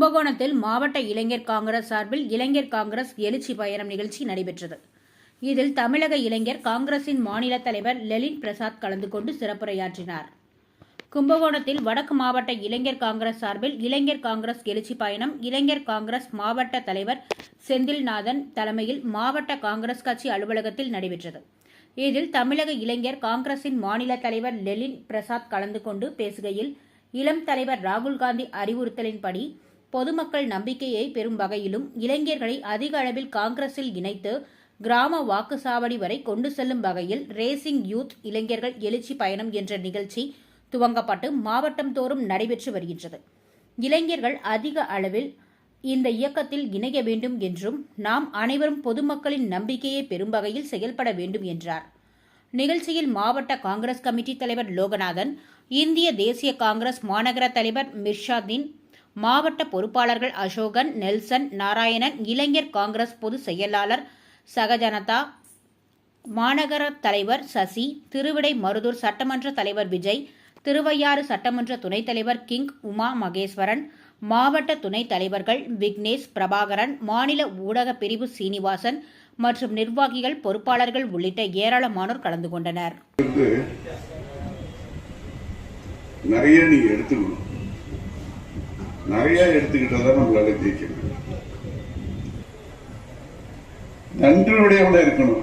கும்பகோணத்தில் மாவட்ட இளைஞர் காங்கிரஸ் சார்பில் இளைஞர் காங்கிரஸ் எழுச்சி பயணம் நிகழ்ச்சி நடைபெற்றது. இதில் தமிழக இளைஞர் காங்கிரசின் மாநில தலைவர் லெலின் பிரசாத் கலந்து கொண்டு சிறப்புரையாற்றினார். கும்பகோணத்தில் வடக்கு மாவட்ட இளைஞர் காங்கிரஸ் சார்பில் இளைஞர் காங்கிரஸ் எழுச்சி பயணம் இளைஞர் காங்கிரஸ் மாவட்ட தலைவர் செந்தில்நாதன் தலைமையில் மாவட்ட காங்கிரஸ் கட்சி அலுவலகத்தில் நடைபெற்றது. இதில் தமிழக இளைஞர் காங்கிரசின் மாநில தலைவர் லெலின் பிரசாத் கலந்து கொண்டு பேசுகையில் இளம் தலைவர் ராகுல் காந்தி அறிவுறுத்தலின்படி பொதுமக்கள் நம்பிக்கையை பெறும் வகையிலும் இளைஞர்களை அதிக அளவில் காங்கிரஸில் இணைத்து கிராம வாக்குச்சாவடி வரை கொண்டு செல்லும் வகையில் ரேசிங் யூத் இளைஞர்கள் எழுச்சி பயணம் என்ற நிகழ்ச்சி துவங்கப்பட்டு மாவட்டம் தோறும் நடைபெற்று வருகின்றது. இளைஞர்கள் அதிக அளவில் இந்த இயக்கத்தில் இணைய வேண்டும் என்றும் நாம் அனைவரும் பொதுமக்களின் நம்பிக்கையை பெறும் வகையில் செயல்பட வேண்டும் என்றார். நிகழ்ச்சியில் மாவட்ட காங்கிரஸ் கமிட்டி தலைவர் லோகநாதன் இந்திய தேசிய காங்கிரஸ் மாநகர தலைவர் மிர்ஷாதீன் மாவட்ட பொறுப்பாளர்கள் அசோகன் நெல்சன் நாராயணன் இளைஞர் காங்கிரஸ் பொதுச் செயலாளர் சகஜனதா மாநகர தலைவர் சசி திருவிடை மருதூர் சட்டமன்ற தலைவர் விஜய் திருவையாறு சட்டமன்ற துணைத் தலைவர் கிங் உமா மகேஸ்வரன் மாவட்ட துணைத் தலைவர்கள் விக்னேஷ் பிரபாகரன் மாநில ஊடக பிரிவு சீனிவாசன் மற்றும் நிர்வாகிகள் பொறுப்பாளர்கள் உள்ளிட்ட ஏராளமானோர் கலந்து கொண்டனர். நிறைய நீங்க எடுத்துக்கணும். நிறைய எடுத்துக்கிட்டா நம்மளால ஜெயிக்க முடியும். நன்றியுடையவன இருக்கணும்.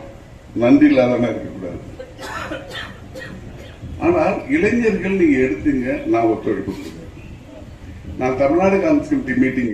நன்றி இல்லாதவனா இருக்கக்கூடாது. ஆனால் இளைஞர்கள் நீங்க எடுத்துங்க நான் ஒத்துழைப்பு நான் தமிழ்நாடு காங்கிரஸ் கமிட்டி மீட்டிங்